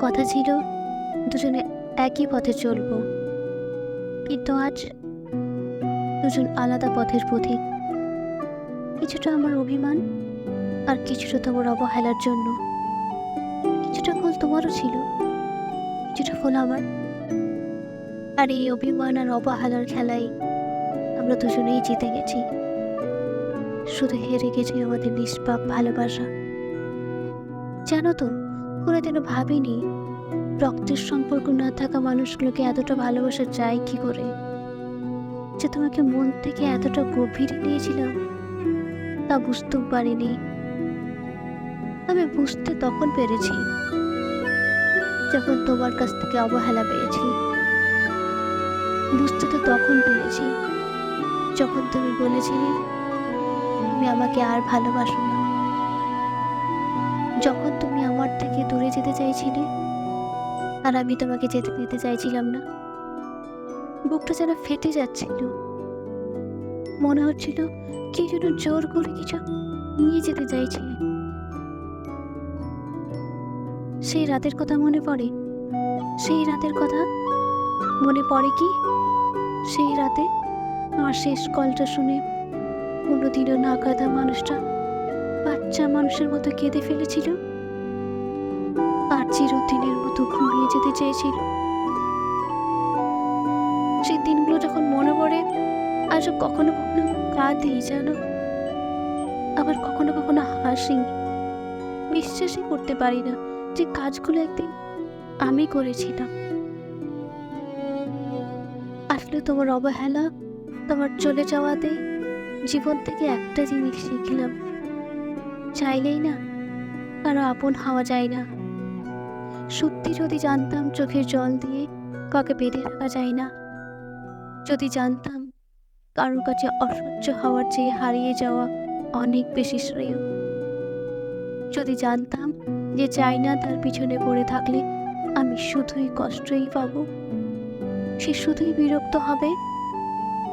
কথা ছিল, দুজনে একই পথে চলব। কিন্তু আজ দুজন আলাদা পথের পথিক। কিছুটা আমার অভিমান আর কিছুটা তোমার অবহেলার জন্য। কিছুটা ভুল তোমারও ছিল, কিছুটা ভুল আমার। আর এই অভিমান আর অবহেলার খেলায় আমরা দুজনেই জিতে গেছি। শুধু হেরে গেছে আমাদের নিষ্পাপ ভালোবাসা। জানো তো কোনোদিনও ভাবিনি, রক্তের সম্পর্ক না থাকা মানুষগুলোকে এতটা ভালোবাসা যায় কি করে? যে তোমাকে মন থেকে এতটা গভীরে নিয়েছিলাম, তা বুঝতেও পারিনি। আমি বুঝতে তখন পেরেছি, যখন তোমার কাছ থেকে অবহেলা পেয়েছি। বুঝতে তো তখন পেরেছি, যখন তুমি বলেছিলে, তুমি আমাকে আর ভালোবাসো না। যখন চাইছিলে? আর আমি তোমাকে যেতে দিতে চাইছিলাম না। বুকটা যেন ফেটে যাচ্ছিল। মনে হচ্ছিল কি যেন জোর করে কিছু নিয়ে যেতে চাইছিলে। সেই রাতের কথা মনে পড়ে। সেই রাতের কথা মনে পড়ে কি? সেই রাতে আমার শেষ কলটা শুনে কোনোদিনও না কাঁদা মানুষটা বাচ্চা মানুষের মতো কেঁদে ফেলেছিল। চিরদিনের মতো ঘুমিয়ে যেতে চেয়েছিল। সেই দিনগুলো যখন মনে পড়ে, আজও কখনো কখনো কাঁদি, জানো? আবার কখনো কখনো হাসি। বিশ্বাসই করতে পারি না যে কাজগুলো একদিন আমি করেছিলাম। আসলে তোমার অবহেলা, তোমার চলে যাওয়াতে জীবন থেকে একটা জিনিস শিখলাম। চাইলেই না, কারও আপন হওয়া যায় না। সত্যি যদি জানতাম চোখের জল দিয়ে কাকে বেঁধে রাখা যায় না, যদি জানতাম কারোর কাছে অসহ্য হওয়ার চেয়ে হারিয়ে যাওয়া অনেক বেশি শ্রেয়, যদি জানতাম যে চাই না তার পিছনে পড়ে থাকলে আমি শুধুই কষ্টই পাব, সে শুধুই বিরক্ত হবে?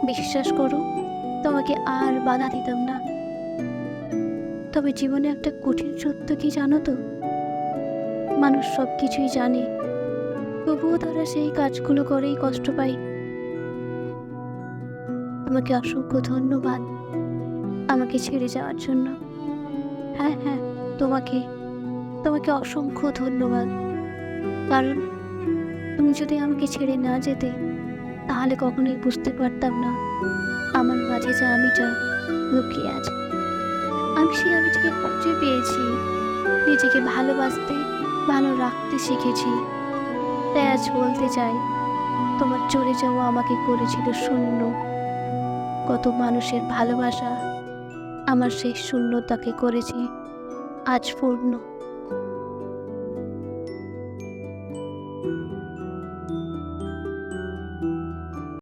বিশ্বাস করো, তোমাকে আর বাধা দিতাম না। তবে জীবনে একটা কঠিন সত্য কি জানো তো? মানুষ সব কিছুই জানে। তবুও তারা সেই কাজগুলো করেই কষ্ট পায়। তোমাকে অসংখ্য ধন্যবাদ আমাকে ছেড়ে যাওয়ার জন্য। হ্যাঁ হ্যাঁ তোমাকে তোমাকে অসংখ্য ধন্যবাদ। কারণ তুমি যদি আমাকে ছেড়ে না যেতে, তাহলে কখনোই বুঝতে পারতাম না আমার মাঝে যে আমিটা লুকিয়ে আছে। আমি সেই আমিটাকে খুঁজে পেয়েছি, নিজেকে ভালোবাসতে ভালো রাখতে শিখেছি। তাই আজ বলতে চাই, তোমার চলে যাওয়া আমাকে করেছিল শূন্য। কত মানুষের ভালোবাসা আমার সেই শূন্যতাকে করেছি, আজ পূর্ণ।